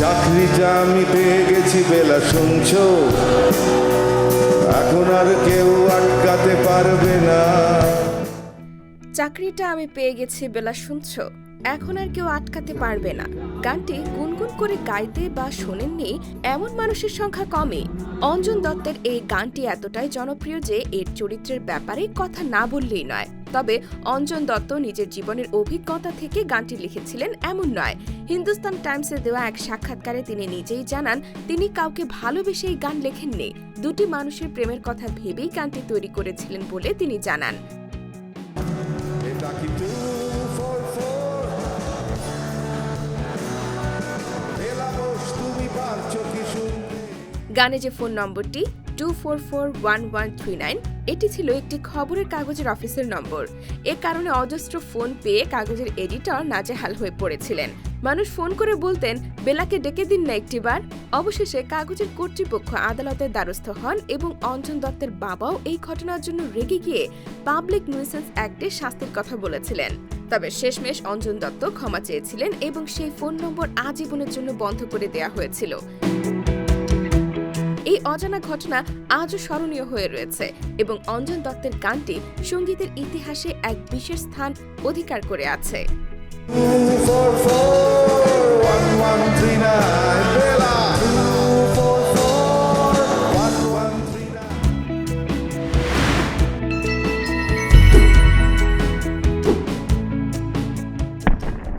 চাকরিটা আমি পেয়ে গেছি, বেলা শুনছ? এখন আর কেউ আটকাতে পারবে না। চাকরিটা আমি পেয়ে গেছি, বেলা শুনছো? এখন আর কেউ আটকাতে পারবে না। গানটি গুনগুন করে গাইতে বা শোনেননি এমন মানুষের সংখ্যা কমে। অঞ্জন দত্তের এই গানটি এতটাই জনপ্রিয় যে এর চরিত্রের ব্যাপারে কথা না বললেই নয়। তবে অঞ্জন দত্ত নিজের জীবনের অভিজ্ঞতা থেকে গানটি লিখেছিলেন এমন নয়। হিন্দুস্তান টাইমসে দেওয়া এক সাক্ষাৎকারে তিনি নিজেই জানান, তিনি কাউকে ভালোবেসে এই গান লেখেননি। দুটি মানুষের প্রেমের কথা ভেবেই গানটি তৈরি করেছিলেন বলে তিনি জানান। গানে যে ফোন নম্বরটি two four four one one three nine এটি ছিল একটি খবরের কাগজের অফিসের নম্বর। এ কারণে অজস্র ফোন পেয়ে কাগজের এডিটর নাজেহাল হয়ে পড়েছিলেন। মানুষ ফোন করে বলতেন, বেলাকে ডেকে দিন না একটিবার। অবশেষে কাগজের কর্তৃপক্ষ আদালতের দ্বারস্থ হন এবং অঞ্জন দত্তের বাবাও এই ঘটনার জন্য রেগে গিয়ে পাবলিক নুইসেন্স অ্যাক্টে শাস্তির কথা বলেছিলেন। তবে শেষমেশ অঞ্জন দত্ত ক্ষমা চেয়েছিলেন এবং সেই ফোন নম্বর আজীবনের জন্য বন্ধ করে দেয়া হয়েছিল। এই অজানা ঘটনা আজও স্মরণীয় হয়ে রয়েছে এবং অঞ্জন দত্তের গানটি সঙ্গীতের ইতিহাসে এক বিশেষ স্থান অধিকার করে আছে।